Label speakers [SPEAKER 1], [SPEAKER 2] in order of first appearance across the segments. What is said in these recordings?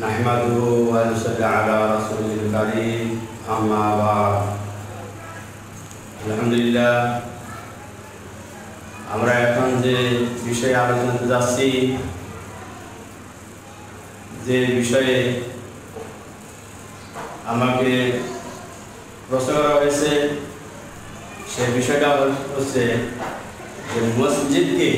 [SPEAKER 1] نحمده ونصلي على رسوله الكريم أما بعد আলহামদুলিল্লাহ আমরা এখন যে বিষয়ে আলোচনাতে যাচ্ছি যে বিষয়ে আমাকে প্রশ্ন করা হয়েছে সে বিষয়টা হচ্ছে যে মসজিদকে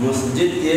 [SPEAKER 1] মসজিদকে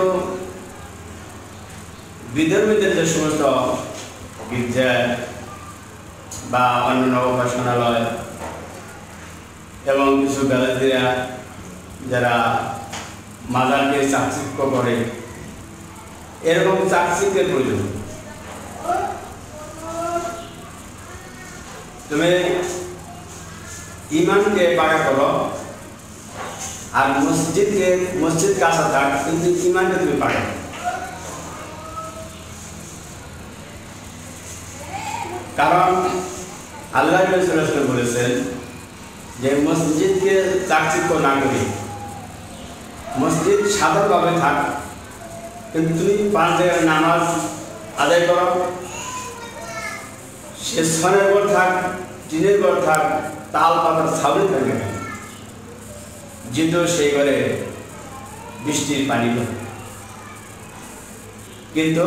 [SPEAKER 1] বিধর্মীদের যে সমস্ত গির্জা বা অন্যান্য উপাসনালয় এবং কিছু বেলাদিরা যারা মাদারকে চাকচিক্য করে, এরকম চাকচিক্যের প্রয়োজন। তুমি ইমানকে পাকা করো আর মসজিদকে, মসজিদ কাছা থাক কিন্তু ইমানকে তুমি পাকা কারণ আল্লাহ বলেছেন যে মসজিদকে চাকচিক্য না করি মসজিদ সাধারণভাবে থাক, কিন্তু তুমি পাঁচ জায়গায় নামাজ আদায় করো। সে সনের ঘর থাক, টিনের ঘর থাক, তাল পাতার ছাউনি থাকে যেহেতু সেই ঘরে বৃষ্টির পানি কিন্তু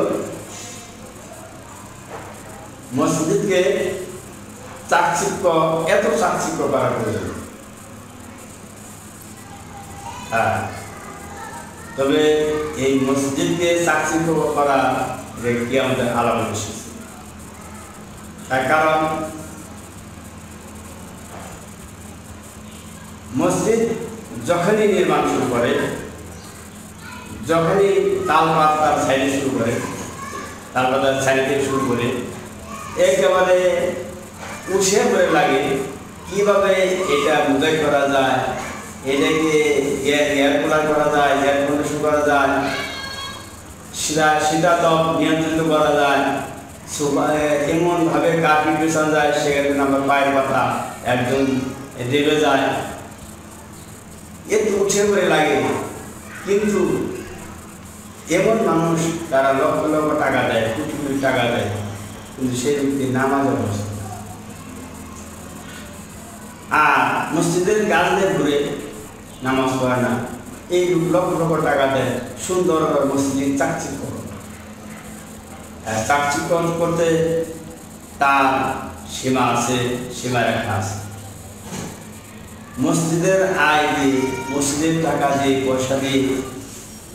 [SPEAKER 1] মসজিদকে চাকচিক্য, এত চাকচিক্য করা প্রয়োজন হ্যাঁ। তবে এই মসজিদকে চাকচিক্য করা কি আমাদের আলামত এসেছে কারণ, মসজিদ যখনই নির্মাণ শুরু করে, যখনই তাল পাত তার সাইডে শুরু করে তাল পাতার সাইড শুরু করে একেবারে উঠে পড়ে লাগে। কীভাবে এটা বোঝাই করা যায়, এটাকে এয়ার করা যায়, এয়ার কন্ডিশন করা যায় শীতা শীতাতপ নিয়ন্ত্রিত করা যায়। এমনভাবে কাপি পেছানো যায়, সেখানে আমার পায়ের কথা একজন দেবে যায়। একটু উঠে পড়ে লাগে। কিন্তু এমন মানুষ তারা লক্ষ লক্ষ টাকা দেয়, কোটি কোটি টাকা দেয় কিন্তু সেই ব্যক্তি নামাজ অবস্থা আর মসজিদের গাছদের ঘুরে নামাজ পড়ে না এই লক্ষ লক্ষ টাকা দেয় সুন্দর মসজিদ চাকচিক্য চাকচিক্য করতে তার সীমা আছে সীমা রেখা আছে মসজিদের আয় দিয়ে মসজিদের টাকা দিয়ে পয়সা দিয়ে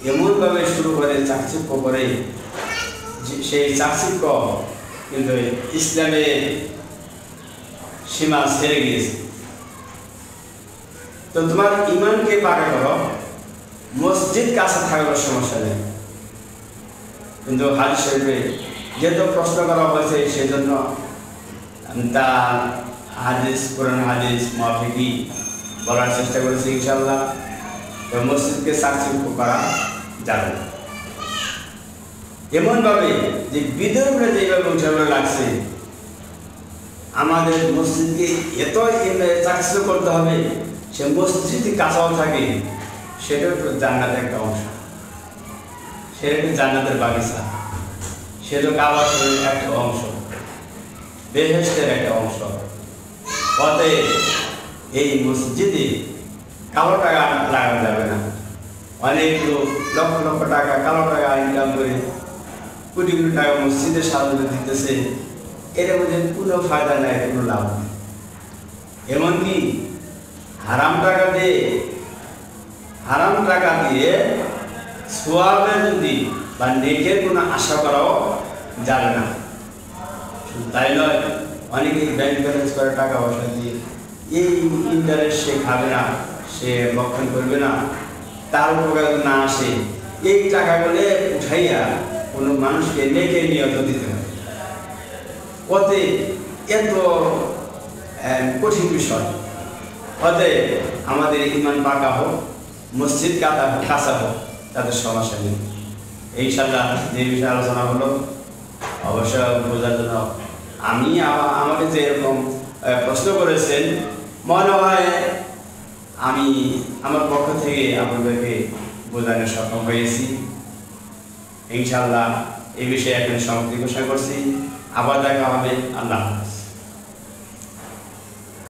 [SPEAKER 1] এমনভাবে শুরু করে চাকচিক্য করে সেই চাকচিক্য কিন্তু ইসলামে সীমা ছেড়ে গিয়েছে। তো তোমার ইমানকে পাকা করো, মসজিদ কাছে থাকলে সমস্যা নেই। কিন্তু হাজ শরীফে যেহেতু প্রশ্ন করা হয়েছে, সেজন্য তার হাদিস, কোরআন হাদিস মাফিকি বলার চেষ্টা করেছি ইনশাল্লাহ তো মসজিদকে চাকচিক্য করা যাবে এমনভাবে যে বিদর্ভে যেভাবে উঠে লাগছে, আমাদের মসজিদকে এত চাকচিক্য করতে হবে, সে মসজিদ কাছাও থাকে সেটা তো জান্নাতের একটা অংশ। সেটা একটু জান্নাতের বাগিচা। সেটা কাবার শরীরের একটা অংশ বেহেস্টের একটা অংশ। অতএব এই মসজিদে কালো টাকা লাগানো যাবে না। অনেক লোক লক্ষ লক্ষ টাকা কালো টাকা ইনকাম করে কোটি কোটি টাকা মসজিদে সাজানো দিতেছে, এর মধ্যে কোনো ফায়দা নাই, কোনো লাভ নেই। এমনকি হারাম টাকা দিয়ে, হারাম টাকা দিয়ে সোয়াবে যদি বা নেকের কোনো আশা করাও যাবে না। তাই নয় অনেকে ব্যাংক ব্যালেন্স করে টাকা পয়সা দিয়ে এই ইন্টারেস্ট সে খাবে না, সে বক্ষণ করবে না, তার উপকার না আসে, এই টাকাগুলো উঠাইয়া কোনো মানুষকে নেকে নিয়ত দিতে হবে ওতে এত কঠিন বিষয়। অতএব আমাদের ইমান পাকা হোক, মসজিদ কাটা কাঁচা হোক, তাদের সমস্যা নেই। ইনশাল্লাহ যে বিষয়ে আলোচনা হলো অবশ্য বোঝার জন্য আমি আমাকে যে এরকম প্রশ্ন করেছেন, মনে হয় আমি আমার পক্ষ থেকে আপনাদেরকে বোঝানো সক্ষম হয়েছি। ইনশাল্লাহ এই বিষয়ে এখন সমাপ্তি ঘোষণা করছি। আবার দেখা হবে। আল্লাহ হাফেজ।